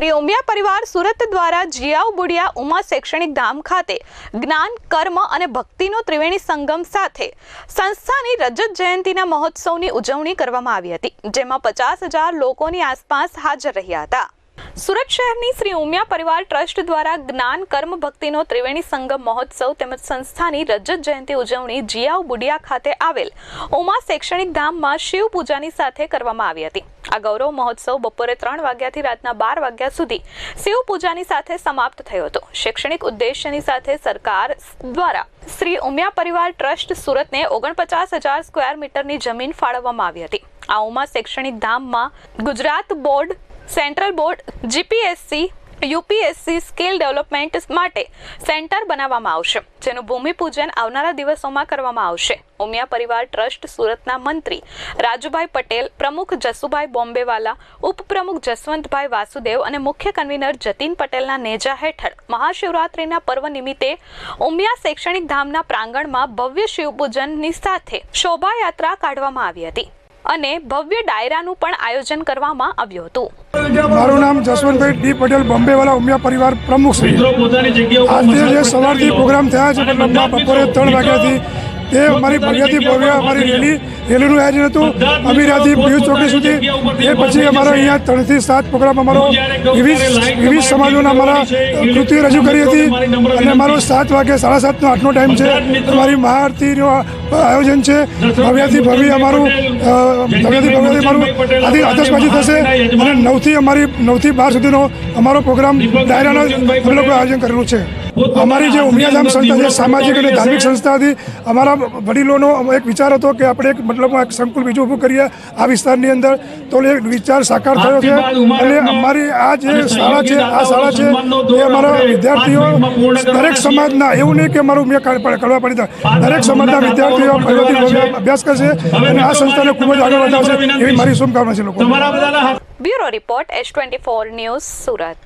શ્રી ઉમિયા પરિવાર સુરત દ્વારા જિયાઉ બુડિયા ઉમા શૈક્ષણિક ધામ ખાતે જ્ઞાન, કર્મ અને ભક્તિનો ત્રિવેણી સંગમ સાથે સંસ્થાની રજત જયંતિના મહોત્સવની ઉજવણી કરવામાં આવી હતી, જેમાં પચાસ હજાર લોકોની આસપાસ હાજર રહ્યા હતા. સુરત શહેરની શ્રી ઉમિયા પરિવાર ટ્રસ્ટ દ્વારા જ્ઞાન કર્મ ભક્તિનો ત્રિવેણી સંગમ મહોત્સવ તેમજ સંસ્થાની રજત જયંતિ ઉજવણી જીયાવ બુડિયા ખાતે આવેલ ઉમા શૈક્ષણિક ધામમાં શિવ પૂજાની સાથે કરવામાં આવી હતી. આ ગૌરવ મહોત્સવ બપોરે ત્રણ વાગ્યાથી રાતના બાર વાગ્યા સુધી શિવ પૂજાની સાથે સમાપ્ત થયો હતો. શૈક્ષણિક ઉદ્દેશ્યની સાથે સરકાર દ્વારા શ્રી ઉમિયા પરિવાર ટ્રસ્ટ સુરતને ઓગણપચાસ હજાર સ્ક્વેર મીટરની જમીન ફાળવવામાં આવી હતી. આ ઉમા શૈક્ષણિક ધામમાં Gujarat board central board, GPSC, UPSC skill development માટે સેન્ટર બનાવવામાં આવશે, જેનું ભૂમિપૂજન આવનારા દિવસોમાં કરવામાં આવશે. ઉમિયા પરિવાર ટ્રસ્ટ સુરતના મંત્રી રાજુભાઈ પટેલ, પ્રમુખ જસુભાઈ બોમ્બેવાલા, ઉપપ્રમુખ જસવંતભાઈ વાસુદેવ અને મુખ્ય કન્વીનર જતીન પટેલના નેજા હેઠળ મહાશિવરાત્રિના પર્વ નિમિત્તે ઉમિયા શૈક્ષણિક ધામના પ્રાંગણમાં ભવ્ય શિવપૂજનની સાથે શોભાયાત્રા કાઢવામાં આવી હતી. અને ભવ્ય ડાયરાનું પણ આયોજન કરવામાં આવ્યું હતું. મારું નામ જસવંતભાઈ ડી પટેલ બોમ્બેવાલા ઉમિયા પરિવાર પ્રમુખ શ્રી. આજે જે સવારથી પ્રોગ્રામ થયા છે લંબા બપોરે ત્રણ વાગ્યાથી તે અમારી ભવ્યથી ભવ્ય અમારી રેલી રેલીનું આયોજન હતું અમીરાથી પિયુષ ચોકડી સુધી. એ પછી અમારો અહીંયા ત્રણથી સાત પ્રોગ્રામ અમારો વિવિધ વિવિધ સમાજોના અમારા કૃતિ રજૂ કરી હતી. સાત વાગે સાડા સાતનો આઠનો ટાઈમ છે. અમારી મહાઆરતીનું આયોજન છે. ભવ્યથી ભવ્ય અમારું ભવ્યાથી ભવ્યથી ભવ્યથી અમારું આથી આતશબાજી થશે. અને નવથી અમારી નવથી બાર સુધીનો અમારો પ્રોગ્રામ ડાયરાનો અમે લોકો આયોજન કરેલું છે. અમારી જે ઉમિયાધામ સંસ્થા જે સામાજિક અને ધાર્મિક સંસ્થા હતી અમારા વડીલોનો એક વિચાર હતો કે આપણે એક મતલબ એક સંકુલ બીજું ઊભું કરીએ આ વિસ્તારની અંદર. તો એ વિચાર સાકાર થયો છે. અને અમારી આ જે શાળા છે આ શાળા છે એ અમારા વિદ્યાર્થીઓ દરેક સમાજના એવું નહીં કે અમારું ઉમિયા કરવા પડી દરેક સમાજના વિદ્યાર્થીઓ અભ્યાસ કરશે અને આ સંસ્થાને ખૂબ જ આગળ વધારશે એવી મારી શુભકામના છે લોકો bureau report S twenty four news Surat.